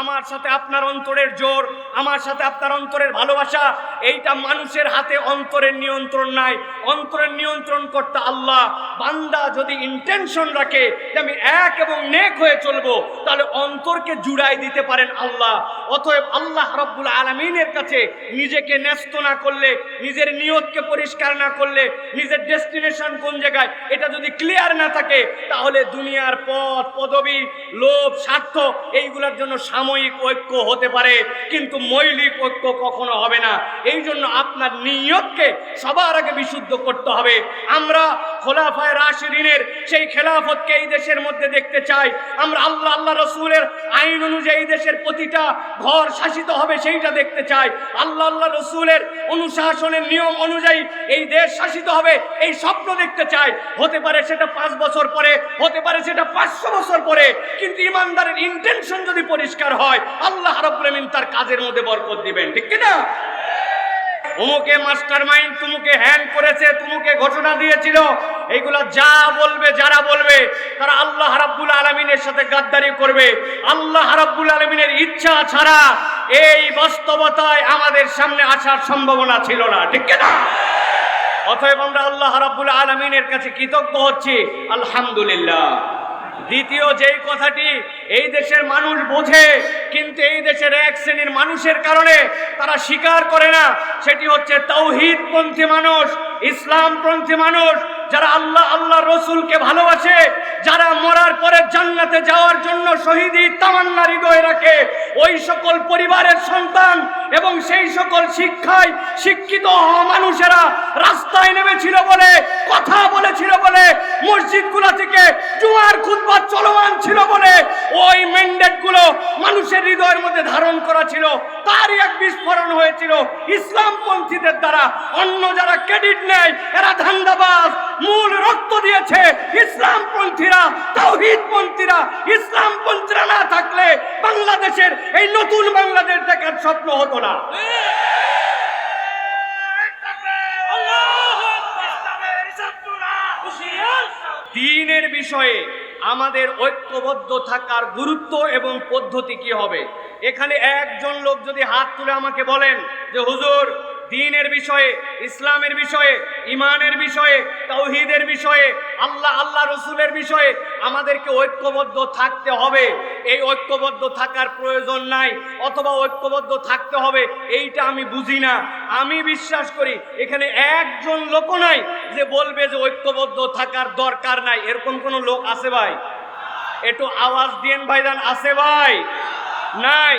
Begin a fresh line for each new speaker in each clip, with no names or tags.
আমার সাথে আপনার অন্তরের জোর আমার সাথে আপনার অন্তরের ভালোবাসা এইটা মানুষের হাতে অন্তরের নিয়ন্ত্রণ নাই। অন্তরের নিয়ন্ত্রণ করতে আল্লাহ। বান্দা যদি ইন্টেনশন রাখে যে আমি এক এবং নেক হয়ে চলবো, তাহলে অন্তরকে জুড়াই দিতে পারেন আল্লাহ। অতএব আল্লাহ রব্বুল আলমিনের কাছে নিজেকে ন্যস্ত না করলে, নিজের নিয়তকে পরিষ্কার না করলে, নিজের ডেস্টিনেশন কোন জায়গায়, এটা যদি ক্লিয়ার না থাকে, তাহলে দুনিয়ার পথ, পদবি, লোভ, স্বার্থ, এইগুলোর জন্য সাময়িক ঐক্য হতে পারে। কিন্তু মৌলিক ঐক্য কখনো হবে না। এই জন্য আপনার নিয়তকে সবার আগে বিশুদ্ধ করতে হবে। আমরা খোলাফায় রাশিদিনের সেই খেলাফতকে এই দেশের মধ্যে দেখতে চাই। আমরা আল্লাহ আল্লাহ রসুলের আইন অনুযায়ী দেশের প্রতিটা ঘর শাসিত হবে সেইটা দেখতে চাই। আল্লাহ আল্লাহ রসুলের অনুশাসনের নিয়ম অনুযায়ী এই দেশ শাসিত হবে এই স্বপ্ন দেখতে চাই। হতে পারে সেটা পাঁচ বছর পরে, হতে পারে সেটা পাঁচশো বছর পরে, কিন্তু ইমানদারের ইন্টেনশন যদি পরিষ্কার হয়, আল্লাহ রাব্বুল আমিন তার কাজের মধ্যে বরকত দিবেন। ঠিক কি না অমুকে মাস্টার মাইন্ড তুমুকে হ্যান করেছে, তুমুকে ঘোষণা দিয়েছিল। এইগুলা যা বলবে, যারা বলবে, তারা আল্লাহ রাব্বুল আলমিনের সাথে গাদ্দারি করবে। আল্লাহ রাব্বুল আলমিনের ইচ্ছা ছাড়া এই বাস্তবতায় আমাদের সামনে আসার সম্ভাবনা ছিল না। ঠিক না অতএব আমরা আল্লাহ রাব্বুল আলমিনের কাছে কৃতজ্ঞ হচ্ছি। আলহামদুলিল্লাহ। দ্বিতীয় যেই কথাটি এই দেশের মানুষ বোঝে, কিন্তু এই দেশের এক শ্রেণির মানুষের কারণে তারা স্বীকার করে না, সেটি হচ্ছে তৌহিদপন্থী মানুষ, ইসলামপন্থী মানুষ, যারা আল্লাহ আল্লাহ রসুলকে ভালোবাসে, যারা মরার পরে জান্নাতে যাওয়ার জন্য শহীদি তামান্না হৃদয়ে রাখে। ওই সকল পরিবারের সন্তান এবং সেই সকল শিক্ষায় শিক্ষিত হওয়া মানুষেরা রাস্তায় নেমেছিল বলে কথা বলেছিল বলে মসজিদগুলো থেকে জুয়ার খুতবা চলমান ছিল বলে ওই ম্যান্ডেটগুলো মানুষের হৃদয়ের মধ্যে ধারণ করা ছিল। তারই এক বিস্ফোরণ হয়েছিল। ইসলামপন্থীদের দ্বারা অন্য যারা ক্রেডিট নেয়, এরা ধান্দাবাজ, মূল রক্ত দিয়েছে ইসলামপন্থীরা, তাওহিদপন্থীরা। ইসলামপন্থীরা না থাকলে বাংলাদেশের এই নতুন বাংলাদেশ দেখার স্বপ্ন হতো না। দিনের বিষয়ে আমাদের ঐক্যবদ্ধ থাকার গুরুত্ব এবং পদ্ধতি কি হবে? এখানে একজন লোক যদি হাত তুলে আমাকে বলেন যে, হুজুর, দিনের বিষয়ে, ইসলামের বিষয়ে, ইমানের বিষয়ে তৌহিদের বিষয়ে, আল্লাহ আল্লাহ রসুলের বিষয়ে আমাদেরকে ঐক্যবদ্ধ থাকতে হবে। এই ঐক্যবদ্ধ থাকার প্রয়োজন নাই, অথবা ঐক্যবদ্ধ থাকতে হবে, এইটা আমি বুঝি না। আমি বিশ্বাস করি, এখানে একজন লোক নাই যে বলবে যে ঐক্যবদ্ধ থাকার দরকার নাই। এরকম কোনো লোক আছে ভাই? একটু আওয়াজ দিয়েন ভাইদান আছে ভাই? নাই।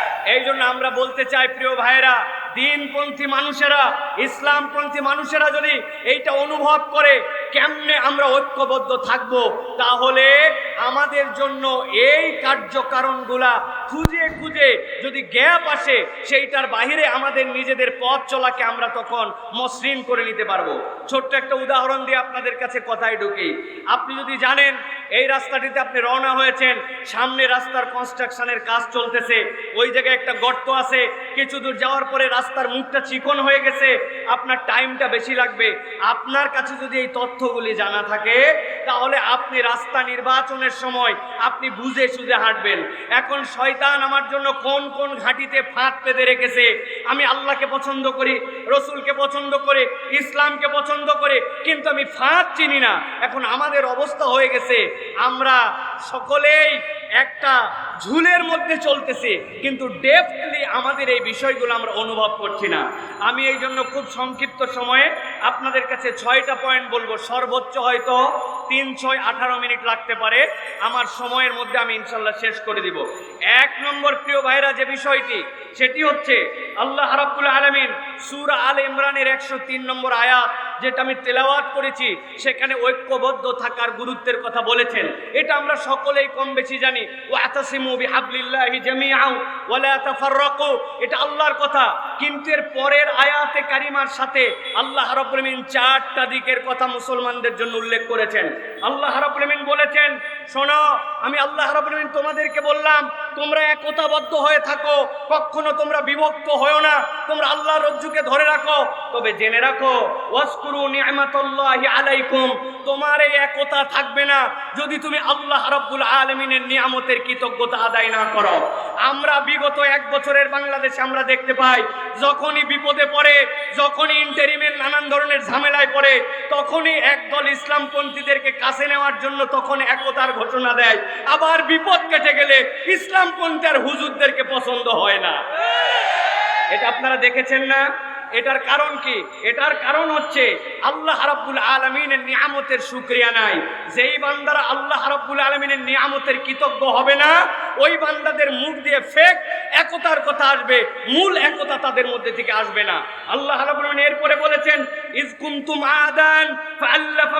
এই জন্য আমরা বলতে চাই, প্রিয় ভাইয়েরা, দিনপন্থী মানুষেরা, ইসলামপন্থী মানুষেরা যদি এইটা অনুভব করে কেমনে আমরা ঐক্যবদ্ধ থাকব, তাহলে আমাদের জন্য এই কার্যকারণগুলা খুঁজে খুঁজে যদি গ্যাপ আসে, সেইটার বাহিরে আমাদের নিজেদের পথ চলাকে আমরা তখন মসৃণ করে নিতে পারব। ছোট্ট একটা উদাহরণ দিয়ে আপনাদের কাছে কথায় ঢুকি। আপনি যদি জানেন, এই রাস্তাটিতে আপনি রওনা হয়েছেন, সামনে রাস্তার কনস্ট্রাকশনের কাজ চলতেছে, ওই জায়গায় একটা গর্ত আছে, কিছু দূর যাওয়ার পরে রাস্তার মুখটা চিকন হয়ে গেছে, আপনার টাইমটা বেশি লাগবে। আপনার কাছে যদি এই তথ্যগুলি জানা থাকে, তাহলে আপনি রাস্তা নির্বাচনের সময় আপনি বুঝে সুঝে হাঁটবেন। এখন শয়তান আমার জন্য কোন কোন ঘাটিতে ফাঁদ পেতে রেখেছে? আমি আল্লাহকে পছন্দ করি, রসুলকে পছন্দ করে, ইসলামকে পছন্দ করে, কিন্তু আমি ফাঁদ চিনি না। এখন আমাদের অবস্থা হয়ে গেছে, আমরা সকলেই একটা ঝুলের মধ্যে চলতেছে, কিন্তু ডেফলি আমাদের এই বিষয়গুলো আমরা অনুভব করছি না। আমি এই জন্য খুব সংক্ষিপ্ত সময়ে আপনাদের কাছে ছয়টা পয়েন্ট বলব। সর্বোচ্চ হয়তো তিন, ছয়, আঠারো মিনিট লাগতে পারে। আমার সময়ের মধ্যে আমি ইনশাল্লাহ শেষ করে দিব। এক নম্বর প্রিয় ভাইরা যে বিষয়টি, সেটি হচ্ছে আল্লাহ রাব্বুল আলমিন সুর আল ইমরানের একশো তিন নম্বর আয়াত যেটা আমি তেলাওয়াত করেছি, সেখানে ঐক্যবদ্ধ থাকার গুরুত্বের কথা বলেছেন। এটা আমরা সকলেই কম বেশি জানি। এটা আল্লাহর কথা। কিন্তু এর পরের আয়াতে কারিমার সাথে আল্লাহ রাব্বুল চারটা দিকের কথা মুসলমানদের জন্য উল্লেখ করেছেন। আল্লাহ রাব্বুল বলেছেন, শোনো, আমি আল্লাহ রাব্বুল তোমাদেরকে বললাম, তোমরা একতাবদ্ধ হয়ে থাকো, কখনো তোমরা বিভক্ত হয়েও না, তোমরা আল্লাহর রজ্জুকে ধরে রাখো। তবে জেনে রাখো ওয়াসকুরু নি'মাতাল্লাহি আলাইকুম তোমার এই একতা থাকবে না যদি তুমি আল্লাহ রাব্বুল আলামিনের নিয়ামতের কৃতজ্ঞতা আদায় না করো। আমরা বিগত এক বছরের বাংলাদেশে আমরা দেখতে পাই, যখনই বিপদে পড়ে, যখনই ইন্টারিমের নানান ধরনের ঝামেলায় পড়ে, তখনই একদল ইসলামপন্থীদেরকে কাছে নেওয়ার জন্য তখন একতার ঘোষণা দেয়। আবার বিপদ কেটে গেলে ইসলামপন্থী আর হুজুরদেরকে পছন্দ হয় না। এটা আপনারা দেখেছেন না? এটার কারণ কি? এটার কারণ হচ্ছে আল্লাহ রাব্বুল আলমিনের নিয়ামতের শুক্রিয়া নাই। যেই বান্দারা আল্লাহ রাব্বুল আলমিনের নিয়ামতের কৃতজ্ঞ হবে না, ওই বান্দাদের মুখ দিয়ে ফেক একতার কথা আসবে, মূল একতা তাদের মধ্যে থেকে আসবে না। আল্লাহ রাব্বুল আলামিন এরপরে বলেছেন, ইজ কুনতুম আদান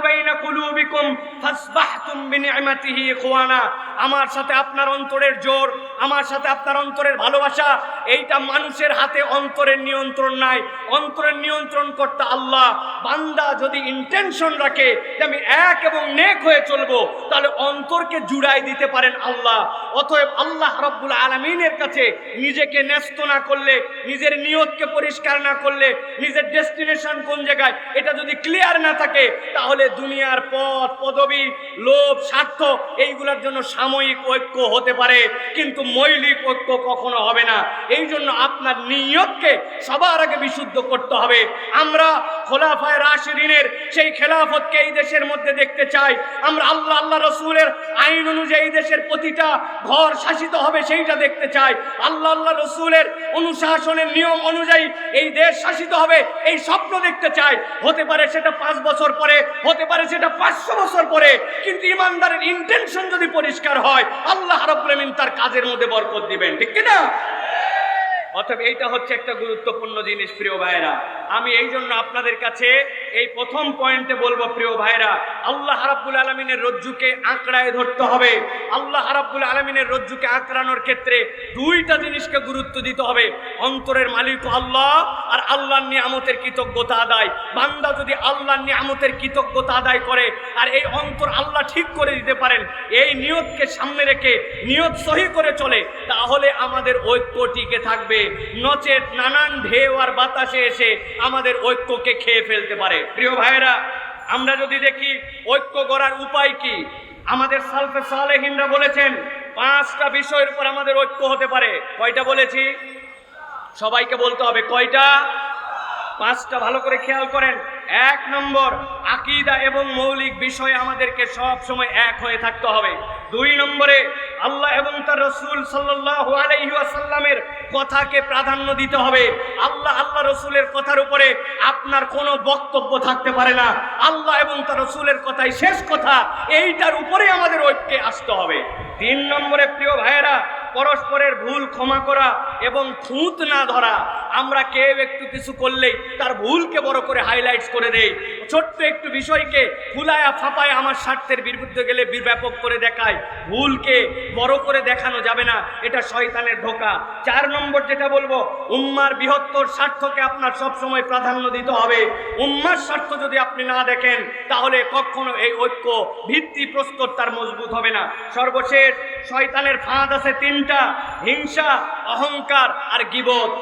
বাইনা কুলুবিকুম ফাসবাহতুম বিনি'মাতিহি ইখওয়ানা। আমার সাথে আপনার অন্তরের জোর, আমার সাথে আপনার অন্তরের ভালোবাসা, এইটা মানুষের হাতে অন্তরের নিয়ন্ত্রণ নাই। অন্তরের নিয়ন্ত্রণ করতে আল্লাহ, বান্দা যদি ইন্টেনশন রাখে যে আমি এক এবং নেক হয়ে চলবো, তাহলে অন্তরকে জুড়াই দিতে পারেন আল্লাহ। অতএব আল্লাহ রব্বুল আলমিনের কাছে নিজেকে ন্যস্ত না করলে, নিজের নিয়তকে পরিষ্কার না করলে, নিজের ডেস্টিনেশন কোন জায়গায়, এটা যদি ক্লিয়ার না থাকে, তাহলে দুনিয়ার পথ, পদবি, লোভ, স্বার্থ, এইগুলোর জন্য সাময়িক ঐক্য হতে পারে, কিন্তু মৌলিক ঐক্য কখনো হবে না। এই জন্য আপনার নিয়তকে সবার আগে বিশুদ্ধ করতে হবে। আমরা খোলাফায় রাশিদিনের সেই খেলাফতকে এই দেশের মধ্যে দেখতে চাই। আমরা আল্লাহ আল্লাহ রসুলের আইন অনুযায়ী দেশের প্রতিটা ঘর শাসিত হবে সেইটা দেখতে চাই। আল্লাহ আল্লাহ রসুলের অনুশাসনের নিয়ম অনুযায়ী এই দেশ শাসিত হবে এই স্বপ্ন দেখতে চাই। হতে পারে সেটা পাঁচ বছর পরে, হতে পারে সেটা পাঁচশো বছর পরে, কিন্তু ইমানদারের ইন্টেনশন যদি পরিষ্কার হয়, আল্লাহ আমিন তার কাজের মধ্যে বরকত দিবেন। ঠিক কিনা? অতএব এইটা হচ্ছে একটা গুরুত্বপূর্ণ জিনিস প্রিয় ভাইরা আমি এই জন্য আপনাদের কাছে এই প্রথম পয়েন্টে বলব, প্রিয় ভাইরা আল্লাহ রাব্বুল আলমিনের রজ্জুকে আঁকড়ায় ধরতে হবে। আল্লাহ রাব্বুল আলমিনের রজ্জুকে আঁকড়ানোর ক্ষেত্রে দুইটা জিনিসকে গুরুত্ব দিতে হবে। অন্তরের মালিক আল্লাহ আর আল্লাহর নিয়ামতের কৃতজ্ঞতা আদায়। বান্দা যদি আল্লাহর নিয়ামতের কৃতজ্ঞতা আদায় করে আর এই অন্তর আল্লাহ ঠিক করে দিতে পারেন, এই নিয়তকে সামনে রেখে, নিয়ত সহি করে চলে, তাহলে আমাদের ঐক্য টিকে থাকবে। নচেত নানান ঢেউ আর বাতাসে এসে আমাদের ঐক্যকে খেয়ে ফেলতে পারে। প্রিয় ভাইয়েরা, আমরা যদি দেখি ঐক্য গড়ার উপায় কি, আমাদের সালফে সালেহিনরা বলেছেন পাঁচটা বিষয়ের উপর আমাদের ঐক্য হতে পারে। কয়টা বলেছি? সবাইকে বলতে হবে কয়টা? পাঁচটা, ভালো করে খেয়াল করেন। এক নম্বর, আকিদা এবং মৌলিক বিষয়ে আমাদেরকে সব সময় এক হয়ে থাকতে হবে। দুই নম্বরে আল্লাহ এবং তার রসুল সাল্লাসাল্লামের কথাকে প্রাধান্য দিতে হবে। আল্লাহ আল্লাহ রসুলের কথার উপরে আপনার কোনো বক্তব্য থাকতে পারে না। আল্লাহ এবং তার রসুলের কথাই শেষ কথা। এইটার উপরে আমাদের ঐক্যে আসতে হবে। তিন নম্বরে প্রিয় ভাইয়েরা, পরস্পরের ভুল ক্ষমা করা এবং খুঁত না ধরা। আমরা কেউ একটু কিছু করলেই তার ভুলকে বড় করে হাইলাইটস করে দেই। ছোট্ট একটু বিষয়কে ফুলায়া ফাঁপায় আমার স্বার্থের বিরুদ্ধে গেলে বি- ব্যাপক করে দেখায়। ভুলকে বড় করে দেখানো যাবে না, এটা শয়তানের ঢোকা। চার নম্বর যেটা বলব, উম্মার বৃহত্তর স্বার্থকে আপনার সবসময় প্রাধান্য দিতে হবে। উম্মার স্বার্থ যদি আপনি না দেখেন, তাহলে কখনো এই ঐক্য ভিত্তি প্রস্তর তার মজবুত হবে না। সর্বশেষ, শয়তানের ফাঁদ আছে তিনটা, হিংসা, অহংকার আর গিবত।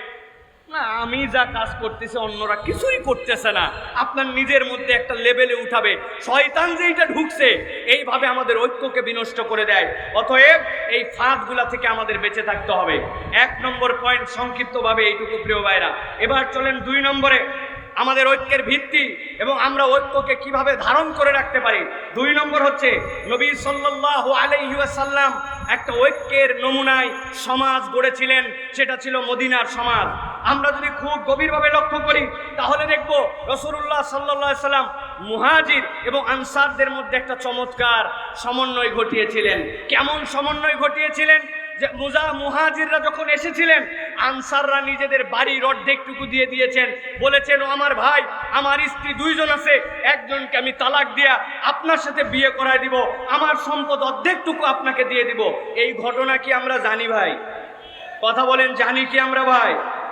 না, আমি যা কাজ করতেছি অন্যরা কিছুই করতেছে না। আপনার নিজের মধ্যে একটা লেভেলে উঠাবে। শয়তান যে এইটা ঢুকছে, এইভাবে আমাদের ঐক্যকে বিনষ্ট করে দেয়। অতএব এই ফাঁদগুলা থেকে আমাদের বেঁচে থাকতে হবে। এক নম্বর পয়েন্ট সংক্ষিপ্তভাবে এইটুকু প্রিয় ভাইরা। এবার চলেন দুই নম্বরে। আমাদের ঐক্যের ভিত্তি এবং আমরা ঐক্যকে কীভাবে ধারণ করে রাখতে পারি। দুই নম্বর হচ্ছে নবী সাল্লাল্লাহু আলাইহি ওয়াসাল্লাম একটা ঐক্যের নমুনায় সমাজ গড়েছিলেন, সেটা ছিল মদিনার সমাজ। আমরা যদি খুব গভীরভাবে লক্ষ্য করি, তাহলে দেখব রসুল্লাহ সাল্লাহ সাল্লাম মুহাজির এবং আনসারদের মধ্যে একটা চমৎকার সমন্বয় ঘটিয়েছিলেন। কেমন সমন্বয় ঘটিয়েছিলেন? যে মুজা মুহাজিররা যখন এসেছিলেন, আনসাররা নিজেদের বাড়ির অর্ধেকটুকু দিয়ে দিয়েছেন। বলেছেন আমার ভাই, আমার স্ত্রী দুইজন আছে, একজনকে আমি তালাক দিয়া আপনার সাথে বিয়ে করায় দিব, আমার সম্পদ অর্ধেকটুকু আপনাকে দিয়ে দিব। এই ঘটনা কি আমরা জানি, ভাই? কথা বলেন, জানি কি আমরা, ভাই?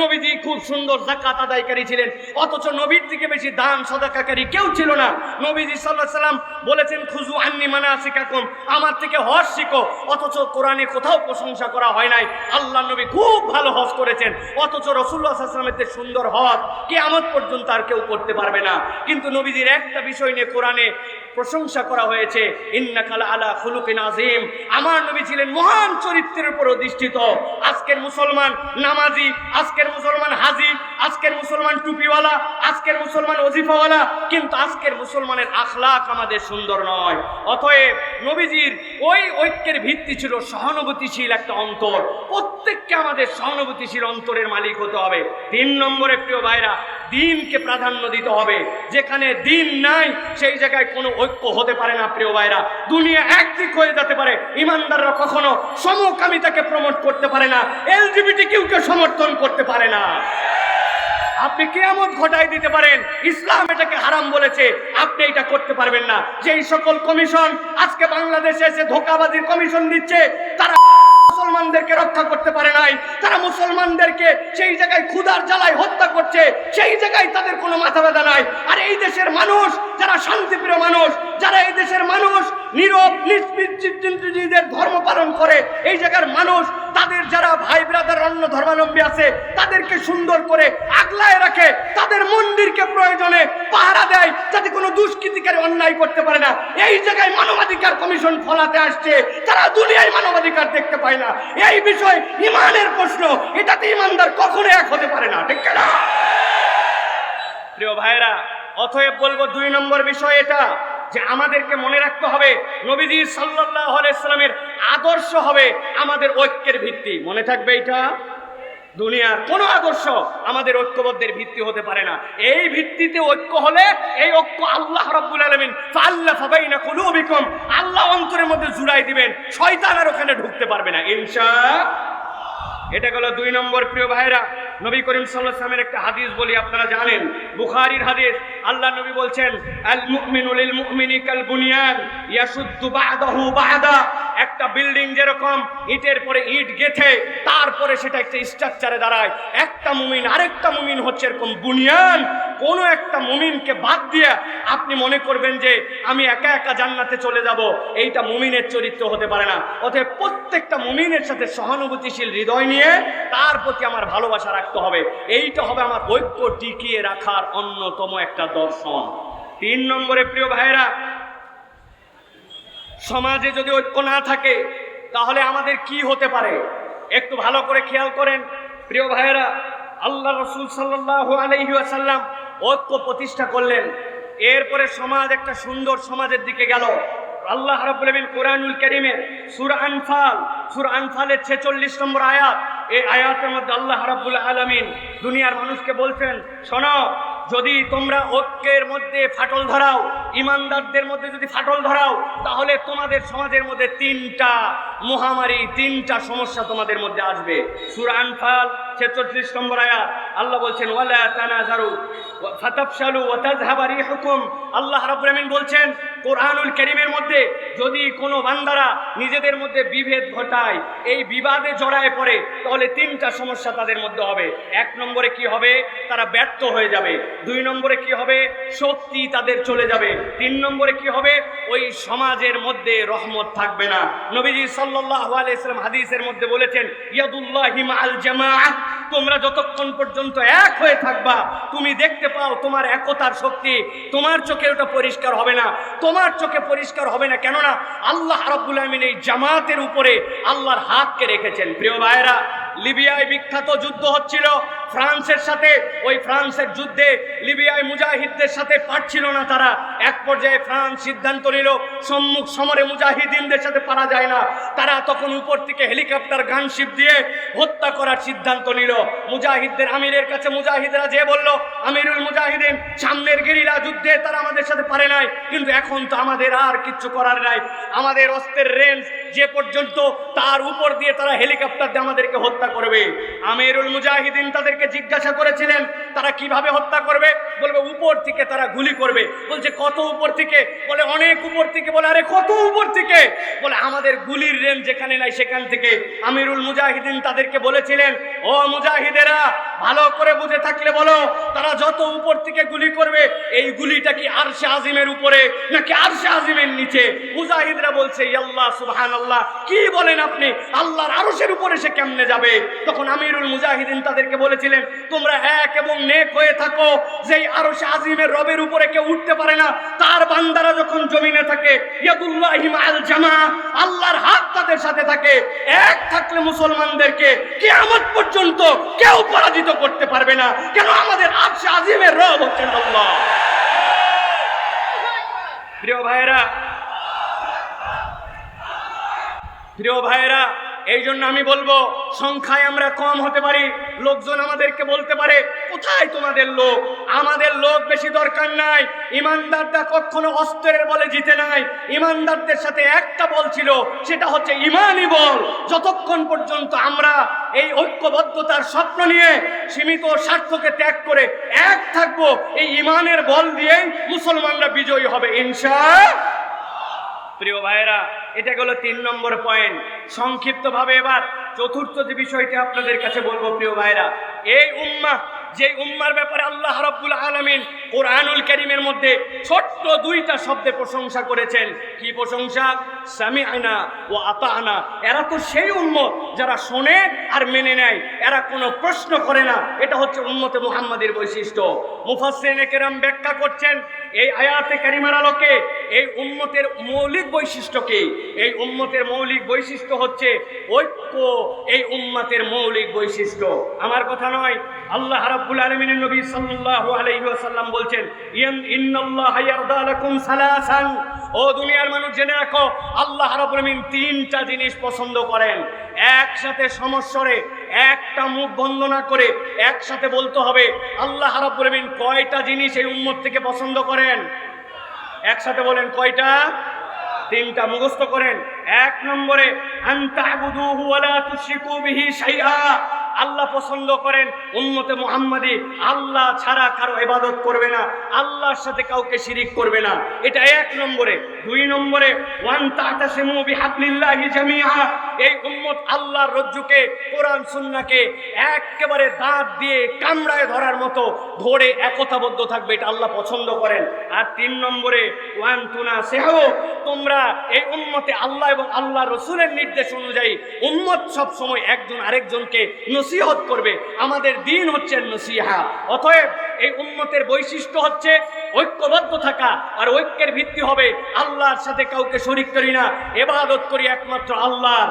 নবীজি খুব সুন্দর জাকাত আদায়কারী ছিলেন। অথচ নবীর থেকে বেশি দান, সদাকাকারী কেউ ছিল না। নবীজি সাল্লাহ সাল্লাম বলেছেন খুজু আন্নি মানা শিকাকুম আমার থেকে হজ শিখো। অথচ কোরআনে কোথাও প্রশংসা করা হয় নাই। আল্লাহ নবী খুব ভালো হজ করেছেন। অথচ রসুল্লাহ সাল্লামের সুন্দর হজ কে আমার পর্যন্ত আর কেউ করতে পারবে না। কিন্তু নবীজির একটা বিষয় নিয়ে কোরআনে প্রশংসা করা হয়েছে, ইন্নাকাল আলা খুলুকিন আজিম আমার নবী ছিলেন মহান চরিত্রের উপর অধিষ্ঠিত আজকের মুসলমান, নামাজি, আজকের মুসলমান হাজি, আজকের মুসলমান টুপিওয়ালা, আজকের মুসলমান অজিফাওয়ালা কিন্তু আজকের মুসলমানের আখলাক আমাদের সুন্দর নয়। অতএব নবীজির ওই ঐক্যের ভিত্তি ছিল সহানুভূতিশীল একটা অন্তর। প্রত্যেককে আমাদের সহানুভূতিশীল অন্তরের মালিক হতে হবে। তিন নম্বরে, প্রিয় ভাইরা, দিনকে প্রাধান্য দিতে হবে। যেখানে দিন নাই, সেই জায়গায় কোনো ঐক্য হতে পারে না, প্রিয় ভাইরা। দুনিয়া একদিক হয়ে যেতে পারে, ইমানদাররা কখনো সমকামিতাকে প্রমোট করতে পারে না। এলজিবিটি কেউকে সমর্থন করতে পারে না। আপনি কেয়ামত ঘটাই দিতে পারেন। ইসলাম এটাকে হারাম বলেছে। আপনি এটা করতে পারবেন না। যেই সকল কমিশন আজকে বাংলাদেশে এসে ধোকাবাজির কমিশন দিচ্ছে, তারা মুসলমানদেরকে রক্ষা করতে পারে নাই। তারা মুসলমানদেরকে সেই জায়গায় ক্ষুধার জ্বালায় হত্যা করছে। সেই জায়গায় তাদের কোনো মাথা ব্যথা নাই। আর এই দেশের মানুষ, যারা শান্তিপ্রিয় মানুষ যারা এই দেশের মানুষ নীরব নিষ্পৃতিদের ধর্ম পালন করে, এই জায়গার মানুষ, তাদের যারা ভাই ব্রাদার অন্য ধর্মাবলম্বী আছে, তাদেরকে সুন্দর করে আগলায় রাখে, তাদের মন্দিরকে প্রয়োজনে পাহারা দেয়, যাতে কোনো দুষ্কৃতিকারী অন্যায় করতে পারে না। এই জায়গায় মানবাধিকার কমিশন ফলাতে আসছে, তারা দুনিয়ায় মানবাধিকার দেখতে পায় না। এই বিষয় ইমানের প্রশ্ন, এটাতে ইমানদার কখনো এক হতে পারে না, ঠিক না প্রিয় ভাইরা অতএব বলব দুই নম্বর বিষয় এটা যে আমাদেরকে মনে রাখতে হবে, নবীজি সাল্লাহ আলাইসালামের আদর্শ হবে আমাদের ঐক্যের ভিত্তি। মনে থাকবে এটা দুনিয়ার কোনো আদর্শ আমাদের ঐক্যবদ্ধের ভিত্তি হতে পারে না। এই ভিত্তিতে ঐক্য হলে এই ঐক্য আল্লাহ রব্বুল আলমিন আল্লাহ সবাই না কোনো অবিকম আল্লাহ অন্তরের মধ্যে জুড়াই দিবেন, শয়তান আর ওখানে ঢুকতে পারবে না। ইনশা এটা গেল দুই নম্বর, প্রিয় ভাইরা নবী করিম সাল্লামের একটা হাদিস বলি, আপনারা জানেন। বুখারির হাদিস, আল্লাহ নবী বলছেন আল মুমিনু লিল মুমিনি কাল বুনিয়ান ইয়াশুদ্দু বাদাহু বাদা। একটা বিল্ডিং যেরকম, ইটের পরে ইট গেথে, তারপরে সেটা একটা স্ট্রাকচারে দাঁড়ায়। একটা মুমিন, আরেকটা মুমিন হচ্ছে এরকম বুনিয়ান। কোনো একটা মুমিনকে বাদ দিয়ে আপনি মনে করবেন যে, আমি একা একা জান্নাতে চলে যাব। এইটা মুমিনের চরিত্র হতে পারে না। অতএব প্রত্যেকটা মুমিনের সাথে সহানুভূতিশীল হৃদয় নিয়ে, তার প্রতি আমার ভালোবাসা রাখতে হবে। এইটা হবে আমার ঐক্য টিকিয়ে রাখার অন্যতম একটা দর্শন। তিন নম্বরে প্রিয় ভাইয়েরা, সমাজে যদি ঐক্য না থাকে, তাহলে আমাদের কি হতে পারে? একটু ভালো করে খেয়াল করেন। প্রিয় ভাইয়েরা, আল্লাহ রসুল সাল্লাহ আলহিউসাল্লাম ঐক্য প্রতিষ্ঠা করলেন। এরপরে সমাজ একটা সুন্দর সমাজের দিকে গেল। আল্লাহ আলামিন কোরআনুল কারীমের সূরা আনফাল, সূরা আনফালের 46 নম্বর আয়াত এই আয়াতের মধ্যে আল্লাহ রাব্বুল আলমিন দুনিয়ার মানুষকে বলছেন, শোনো, যদি তোমরা ঐক্যের মধ্যে ফাটল ধরাও, ইমানদারদের মধ্যে যদি ফাটল ধরাও, তাহলে তোমাদের সমাজের মধ্যে তিনটা মহামারী, তিনটা সমস্যা তোমাদের মধ্যে আসবে। সুরানফাল আনফাল 46 নম্বর আয়াত, আল্লাহ বলছেন, ওয়ালা তানাজারু ফাতাফশালু ওয়া তাযহাবা রিহুকুম। আল্লাহ রাব্বুল বলছেন, কোরআনুল কারীমের মধ্যে যদি কোনো বান্দারা নিজেদের মধ্যে বিভেদ ঘটায়, এই বিবাদে জড়ায় পড়ে, তাহলে তিনটা সমস্যা তাদের মধ্যে হবে। এক নম্বরে কি হবে? তারা ব্যর্থ হয়ে যাবে। দুই নম্বরে কি হবে? শক্তি তাদের চলে যাবে। তিন নম্বরে কি হবে? ওই সমাজের মধ্যে রহমত থাকবে না। নবীজি সাল্লাল্লাহু আলাইহি হাদিসের মধ্যে বলেছেন, ইয়াদুল্লাহি মাআল জামাআহ। তোমরা যতক্ষণ পর্যন্ত এক হয়ে থাকবা, তুমি দেখতে পাও তোমার একতার শক্তি। তোমার চোখে ওটা পরিষ্কার হবে না। তোমার চোখে পরিষ্কার হবে না কেননা আল্লাহ রাব্বুল আমিন এই জামাতের উপরে আল্লাহর হাতকে রেখেছেন। প্রিয় ভাইয়েরা লিবিয়ায় বিখ্যাত যুদ্ধ হচ্ছিল। ফ্রান্সের সাথে, ওই ফ্রান্সের যুদ্ধে লিবিয়ায় মুজাহিদদের সাথে পারছিল না তারা। এক পর্যায়ে ফ্রান্স সিদ্ধান্ত নিল, সম্মুখ সমরে মুজাহিদিনদের সাথে পারা যায় না। তারা তখন উপর থেকে হেলিকপ্টার, গানশিপ দিয়ে হত্যা করার সিদ্ধান্ত নিল। মুজাহিদদের আমিরের কাছে মুজাহিদরা যে বলল, আমিরুল মুজাহিদিন, সামনের গেরিলা যুদ্ধে তারা আমাদের সাথে পারে নাই। কিন্তু এখন তো আমাদের আর কিচ্ছু করার নাই। আমাদের অস্ত্রের রেঞ্জ যে পর্যন্ত তার উপর দিয়ে তারা হেলিকপ্টার দিয়ে আমাদেরকে হত্যা করবে। আমিরুল মুজাহিদিন তাদেরকে জিজ্ঞাসা করেছিলেন, তারা কীভাবে হত্যা করবে? বলবে, উপর থেকে তারা গুলি করবে। বলছে, কত উপর থেকে? বলে, অনেক উপর থেকে। বলে, আরে, কত উপর থেকে? বলে, আমাদের গুলির রেঞ্জ যেখানে নাই সেখান থেকে। আমিরুল মুজাহিদিন তাদেরকে বলেছিলেন, ও মুজাহিদেরা, ভালো করে বুঝে থাকলে বলো, তারা যত উপর থেকে গুলি করবে, এই গুলিটা কি আরশে আজিমের উপরে নাকি আরশে আজিমের নিচে? মুজাহিদরা বলছে আল্লাহ সুবহান আল্লাহ কি বলেন আপনি? আল্লাহর আরশের উপরে সে কেমনে যাবে? তখন আমিরুল মুজাহিদিন তাদেরকে বলেছিলেন, তোমরা এক এবং নেক হয়ে থাকো, যেই আরশে আজিমের রবের উপরে কেউ উঠতে পারে না, তার বান্দারা যখন জমিনে থাকে, ইয়াদুল্লাহি মাআল জামা, আল্লাহর হাত তাদের সাথে থাকে, এক থাকলে মুসলমানদেরকে কিয়ামত পর্যন্ত কেউ পরাজিত করতে পারবে না। কেন আমাদের আরশে আজিমের রব হচ্ছেন আল্লাহ? প্রিয় ভাইয়েরা প্রিয় ভাইয়েরা, এই জন্য আমি বলব, সংখ্যায় আমরা কম হতে পারি। লোকজন আমাদেরকে বলতে পারে, কোথায় তোমাদের লোক? আমাদের লোক বেশি দরকার নাই। ইমানদাররা কখনো অস্ত্রের বলে জিতে নাই। ইমানদারদের সাথে একটা বল ছিল, সেটা হচ্ছে ইমানই বল। যতক্ষণ পর্যন্ত আমরা এই ঐক্যবদ্ধতার স্বপ্ন নিয়ে সীমিত স্বার্থকে ত্যাগ করে এক থাকব, এই ইমানের বল দিয়েই মুসলমানরা বিজয়ী হবে, ইনশা প্রিয় ভাইয়েরা এটা গেল তিন নম্বর পয়েন্ট সংক্ষিপ্তভাবে এবার চতুর্থ যে বিষয়টি আপনাদের কাছে বলব, প্রিয় ভাইরা এই উম্মা যে উম্মার ব্যাপারে আল্লাহ রাব্বুল আলামিন কোরআনুল কারীমের মধ্যে ছোট্ট দুইটা শব্দে প্রশংসা করেছেন। কি প্রশংসা? স্বামী আনা ও আতানা এরা তো সেই উম্মত যারা শোনে আর মেনে নেয়। এরা কোনো প্রশ্ন করে না। এটা হচ্ছে উম্মতে মুহাম্মাদের বৈশিষ্ট্য। মুফাসসিরিনে কেরাম ব্যাখ্যা করছেন এই আয়াতে কারিমার আলোকে, এই উম্মতের মৌলিক বৈশিষ্ট্য কি এই উম্মতের মৌলিক বৈশিষ্ট্য হচ্ছে ঐক্য, এই উম্মতের মৌলিক বৈশিষ্ট্য। আমার কথা নয়, আল্লাহ রাব্বুল আলামিনের নবী সাল্লাল্লাহু আলাইহি ওয়াসাল্লাম বলছেন ইন ইন্নাল্লাহা ইয়ারদা লাকুম সালাসান। ও দুনিয়ার মানুষ, জেনে রাখো, আল্লাহ রাব্বুল আলামিন তিনটা জিনিস পছন্দ করেন। একসাথে সমস্বরে একটা মুখ বন্ধ না করে একসাথে বলতে হবে, আল্লাহ রাব্বুল কয়টা জিনিস এই উম্মত থেকে পছন্দ করেন? একসাথে বলেন, কয়টা? তিনটা মুখস্থ করেন। এক নম্বরে আল্লাহ পছন্দ করেন উম্মতে মুহাম্মাদি, আল্লাহ ছাড়া কারও ইবাদত করবে না, আল্লাহর সাথে কাউকে শিরিক করবে না। এটা এক নম্বরে। দুই নম্বরে, ওয়ান তাতাসিমু বিহাবলিল্লাহি জামিআ। এই উম্মত আল্লাহর রজ্জুকে, কোরআন সুন্নাকে একেবারে দাঁত দিয়ে কামড়ায় ধরার মতো ধরে একতাবদ্ধ থাকবে, এটা আল্লাহ পছন্দ করেন। আর তিন নম্বরে, ওয়ান তুনা সেহ, তোমরা এই উম্মতে আল্লাহ এবং আল্লাহ রসুলের নির্দেশ অনুযায়ী উম্মত সব সময় একজন আরেকজনকে নসিহত করবে। আমাদের দিন হচ্ছে নসিহা। অতএব এই উম্মতের বৈশিষ্ট্য হচ্ছে ঐক্যবদ্ধ থাকা, আর ঐক্যের ভিত্তি হবে আল্লাহর সাথে কাউকে শরিক করি না, এবাদত করি একমাত্র আল্লাহর।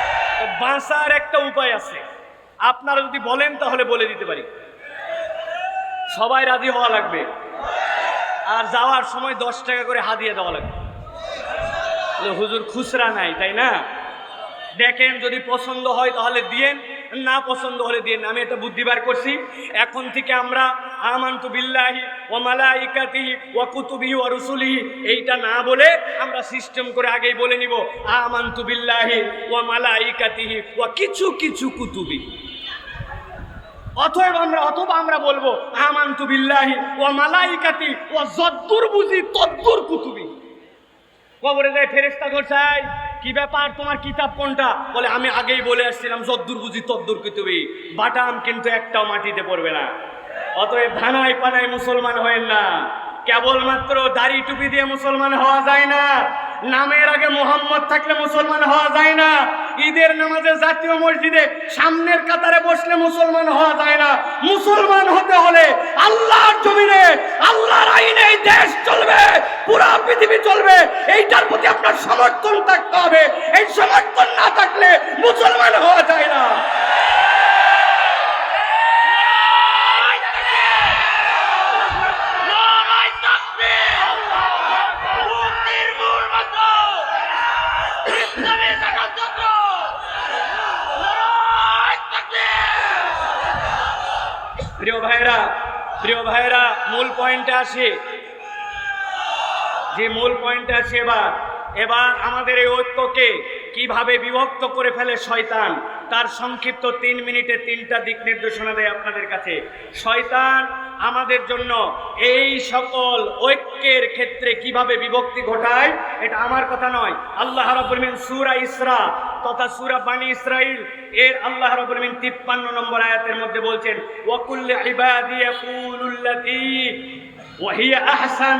বাঁচার একটা উপায় আছে। আপনারা যদি বলেন, তাহলে বলে দিতে পারি। সবাই রাজি হওয়া লাগবে। আর যাওয়ার সময় দশ টাকা করে হাদিয়ে দেওয়া লাগবে। হুজুর খুচরা নাই, তাই না? দেখেন, যদি পছন্দ হয়, তাহলে দিয়েন। না পছন্দ হলে দিয়েন আমি এটা বুদ্ধি বার করছি। এখন থেকে আমরা আমান্তু বিল্লাহি ও মালাইকাতিহি ও কুতুবিহি ও রুসুলিহি, এইটা না বলে আমরা সিস্টেম করে আগেই বলে নিব, আমান্তু বিল্লাহি ও মালাইকাতিহি ও কিছু কিছু কুতুবি। অথবা আমরা অথবা আমরা বলব আমান্তু বিল্লাহি ও মালাইকাতি ও যদ্দুর বুঝি তদ্দুর কুতুবি। কবরে যায় ফেরেস্তা ধরছাই কি ব্যাপার? তোমার কিতাব কোনটা? বলে, আমি আগেই বলে আসছিলাম, যদ্দুর বুঝি তদ্দুর কুতুবি বাটাম কিন্তু একটাও মাটিতে পড়বে না। অতএব ধানায় পানায় মুসলমান হয়েন না। কেবলমাত্র দাড়ি টুপি দিয়ে মুসলমান হওয়া যায় না। নামের আগে মোহাম্মদ থাকলে মুসলমান হওয়া যায় না। ঈদের নামাজে জাতীয় মসজিদে সামনের কাতারে বসলে মুসলমান হওয়া যায় না। মুসলমান হতে হলে আল্লাহর জমিনে, আল্লাহর আইনে এই দেশ চলবে, পুরা পৃথিবী চলবে। এইটার প্রতি আপনার সমর্থন থাকতে হবে। এই সমর্থন না থাকলে মুসলমান হওয়া যায় না। প্রিয় ভাইরা মূল পয়েন্টে আসি। যে মূল পয়েন্টে আসি এবার। এবার আমাদের এই ঐক্যকে কীভাবে বিভক্ত করে ফেলে শয়তান, তার সংক্ষিপ্ত তিন মিনিটে তিনটা দিক নির্দেশনা দেয় আপনাদের কাছে। শয়তান আমাদের জন্য এই সকল ঐক্যের ক্ষেত্রে কীভাবে বিভক্তি ঘটায়, এটা আমার কথা নয়। আল্লাহ রবীন্দিন সুরা ইসরা তথা সুরা বানি ইসরাইল এর আল্লাহ রবীন্দিন তিপ্পান্ন নম্বর আয়াতের মধ্যে বলছেন ওয়াকুল্লি ইবাদি ওয়াহিয়া আহসান।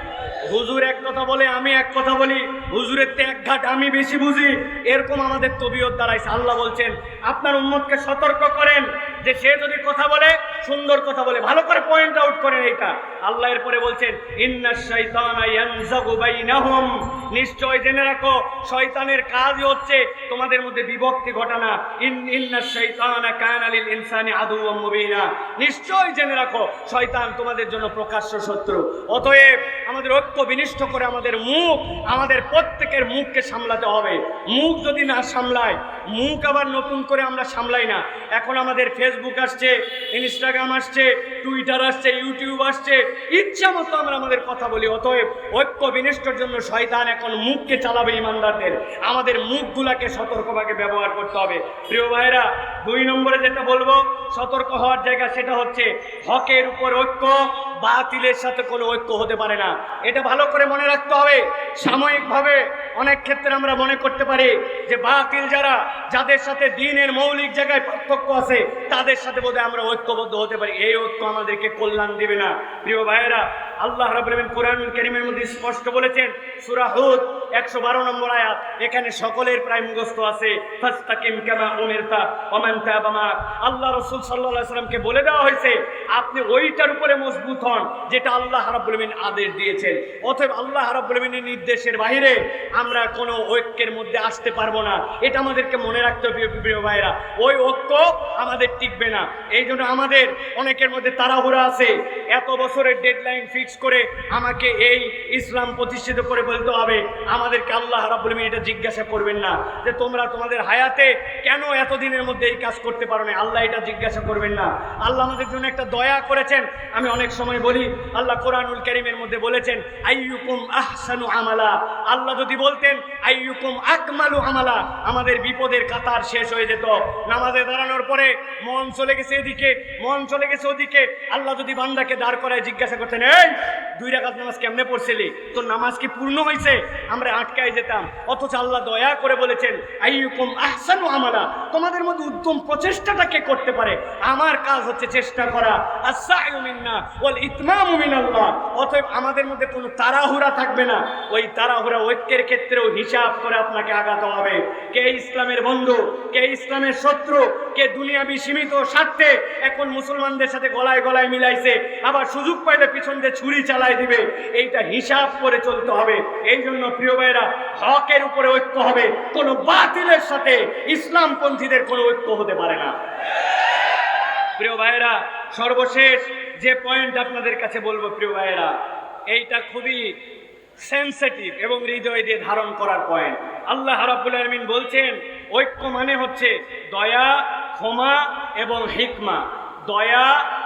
হুজুর এক কথা বলে, আমি এক কথা বলি। হুজুরের তে ঘাট আমি বেশি বুঝি। এরকম আমাদের তবিয়ত দাঁড়াইছে। আল্লাহ বলছেন, আপনার উম্মতকে সতর্ক করেন যে সে যদি কথা বলে সুন্দর কথা বলে, ভালো করে পয়েন্ট আউট করেন এইটা। আল্লাহ এরপরে বলছেন নিশ্চয় জেনে রাখো, শয়তানের কাজ হচ্ছে তোমাদের মধ্যে বিভক্তি ঘটানা। নিশ্চয় জেনে রাখো, শয়তান তোমাদের জন্য প্রকাশ্য শত্রু। অতএব আমাদের ঐক্য বিনিষ্ট করে আমাদের মুখ, আমাদের প্রত্যেকের মুখকে সামলাতে হবে। মুখ যদি না সামলায়, মুখ আবার নতুন করে আমরা সামলাই না। এখন আমাদের ফেসবুক আসছে ইনস্টাগ্রাম আসছে টুইটার আসছে ইউটিউব আসছে, ইচ্ছা মতো আমরা আমাদের কথা বলি, অতএব ঐক্য বিনষ্টর জন্য শয়তান এখন মুখকে চালাবে ইমানদারদের। আমাদের মুখগুলাকে সতর্কভাবে ব্যবহার করতে হবে। প্রিয় ভাইরা দুই নম্বরে যেটা বলব, সতর্ক হওয়ার জায়গা সেটা হচ্ছে হকের উপর ঐক্য বাতিলের সাথে কোনো ঐক্য হতে পারে না। এটা ভালো করে মনে রাখতে হবে। সাময়িকভাবে অনেক ক্ষেত্রে আমরা মনে করতে পারি যে বাতিল যারা, যাদের সাথে দিনের মৌলিক জায়গায় পার্থক্য আছে, তাদের সাথে বোধহয় আমরা ঐক্যবদ্ধ হতে পারি। এই ঐক্য আমাদেরকে কল্যাণ দেবে না। প্রিয় ভাইয়েরা আল্লাহ রাব্বুল আলামিন কোরআনুল কারীমের মধ্যে স্পষ্ট বলেছেন, সূরা হুদ 112 নম্বর আয়াত, এখানে সকলের প্রায় মুখস্থ আছে, ফাস্তাকিম কামা উমিরতা ওমান তাবা মাক আল্লাহ রসুল সাল্লাল্লাহু আলাইহি সাল্লামকে বলে দেওয়া হয়েছে, আপনি ওইটার উপরে মজবুত হন, যেটা আল্লাহ রাব্বুল আদেশ দিয়েছেন। অতএব আল্লাহ রাব্বুল নির্দেশের বাইরে আমরা কোনো ঐক্যের মধ্যে আসতে পারব না। এটা আমাদেরকে মনে রাখতে হবে, প্রিয় ভাইরা ওই ঐক্য আমাদের টিকবে না। এই জন্য আমাদের অনেকের মধ্যে তাড়াহুড়া আছে। এত বছরের ডেডলাইন ফিক্স করে আমাকে এই ইসলাম প্রতিষ্ঠিত করে বলতে হবে। আমাদেরকে আল্লাহ আলামিন এটা জিজ্ঞাসা করবেন না যে তোমরা তোমাদের হায়াতে কেন এতদিনের মধ্যে এই কাজ করতে পারো না আল্লাহ এটা জিজ্ঞাসা করবেন না। আল্লাহ আমাদের জন্য একটা দয়া করেছেন। আমি অনেক সময় বলি, আল্লাহ কোরআনুল কারীমের মধ্যে বলেছেন, আইয়ুকুম আহসানু আমালা। আল্লাহ যদি বলতেন, আইয়ুকুম আকমালু আমালা। আমাদের বিপদের কাতার শেষ হয়ে যেত। নামাজে দাঁড়ানোর পরে মন চলে গেছে এদিকে, মন চলে গেছে ওদিকে। আল্লাহ যদি বান্দাকে দাঁড় করায় জিজ্ঞাসা করতেন, এই দুই রাকাত নামাজ কেমনে পড়ছিলি? তোর নামাজ কি পূর্ণ হয়েছে আমরা আটকায় যেতাম। অথচ আল্লাহ দয়া করে বলেছেন, আইয়ুকুম আহসানু আমালা। তোমাদের মধ্যে উত্তম প্রচেষ্টাটা কে করতে পারে? আমার কাজ হচ্ছে চেষ্টা করা। আসায়ু মিন্না ওয়াল ইতমামু মিনাল্লাহ। অতএব আমাদের মধ্যে কোনো তাড়াহুড়া থাকবে না। ওই তাড়াহুড়া ঐক্যের ক্ষেত্রেও হিসাব করে আপনাকে আগাতে হবে। কে ইসলামের বন্ধু? কে ইসলামের শত্রু? কে দুনিয়াবি সীমিত স্বার্থে? এখন মুসলমানদের সাথে গলায় গলায় মিলাইছে। আবার সুযোগ পাইলে পিছন দিয়ে ছুরি চালায় দিবে, এইটা হিসাব করে চলতে হবে। এই জন্য প্রিয় ভাইয়েরা, হকের উপরে ঐক্য হবে। কোনো বাতিলের সাথে ইসলামপন্থীদের কোনো ঐক্য হতে পারে না। প্রিয় ভাইয়েরা, সর্বশেষ যে পয়েন্ট আপনাদের কাছে বলব প্রিয় ভাইয়েরা, এইটা খুবই সেন্সিটিভ এবং হৃদয় দিয়ে ধারণ করার পয়েন্ট আল্লাহ রাব্বুল আলামিন বলছেন, ঐক্য মানে হচ্ছে দয়া, ক্ষমা এবং হিকমা। দয়া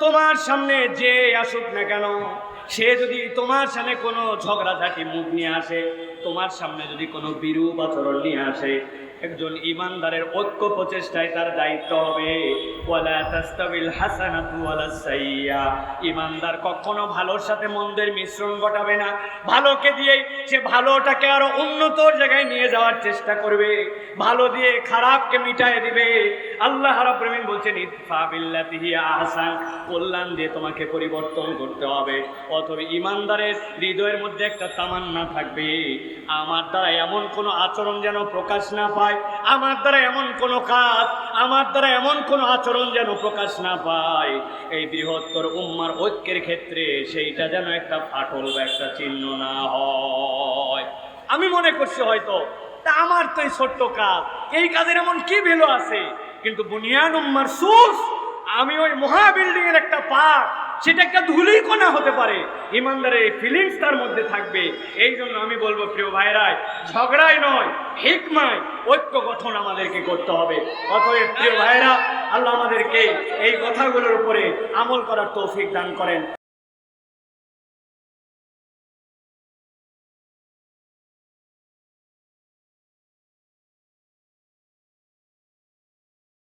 তোমার সামনে যে আসুক না কেন, সে যদি তোমার সামনে কোনো ঝগড়াঝাটি মুখ নিয়ে আসে, তোমার সামনে যদি কোনো বিরূপ আচরণ নিয়ে আসে একজন ইমানদারের ঐক্য প্রচেষ্টায় তার দায়িত্ব হবে। ইমানদার কখনো ভালোর সাথে মন্দের মিশ্রণ ঘটাবে না। ভালোকে দিয়ে সে ভালোটাকে আরও উন্নতর জায়গায় নিয়ে যাওয়ার চেষ্টা করবে। ভালো দিয়ে খারাপকে মিটায় দিবে। আল্লাহ রাব্বুল বলছেন, ইতফা বিল্লাতি আহসান। কল্যাণ দিয়ে তোমাকে পরিবর্তন করতে হবে। অথবা ইমানদারের হৃদয়ের মধ্যে একটা তামান্না থাকবে। আমার দ্বারা এমন কোনো আচরণ যেন প্রকাশ না পায় আমার দ্বারা এমন কোনো কাজ, আমার দ্বারা এমন কোনো আচরণ যেন প্রকাশ না পায়। এই বৃহত্তর উম্মার ঐক্যের ক্ষেত্রে সেইটা যেন একটা ফাটল বা একটা চিহ্ন না হয়। আমি মনে করছি হয়তো, তা আমার তো এই ছোট্ট কাজ, এই কাজের এমন কি ভ্যালু আছে? কিন্তু বুনিয়ান উম্মার সুস, আমি ওই মহা বিল্ডিং এর একটা পার্ট সেটা একটা ধুলি কোনা হতে পারে। ইমানদারের এই ফিলিংস তার মধ্যে থাকবে। এই জন্য আমি বলব, প্রিয় ভাইরাই ঝগড়াই নয়, হিকমায়, ঐক্য গঠন আমাদেরকে করতে হবে। অতএব, প্রিয় ভাইরা আল্লাহ আমাদেরকে এই কথাগুলোর উপরে আমল করার তৌফিক দান করেন।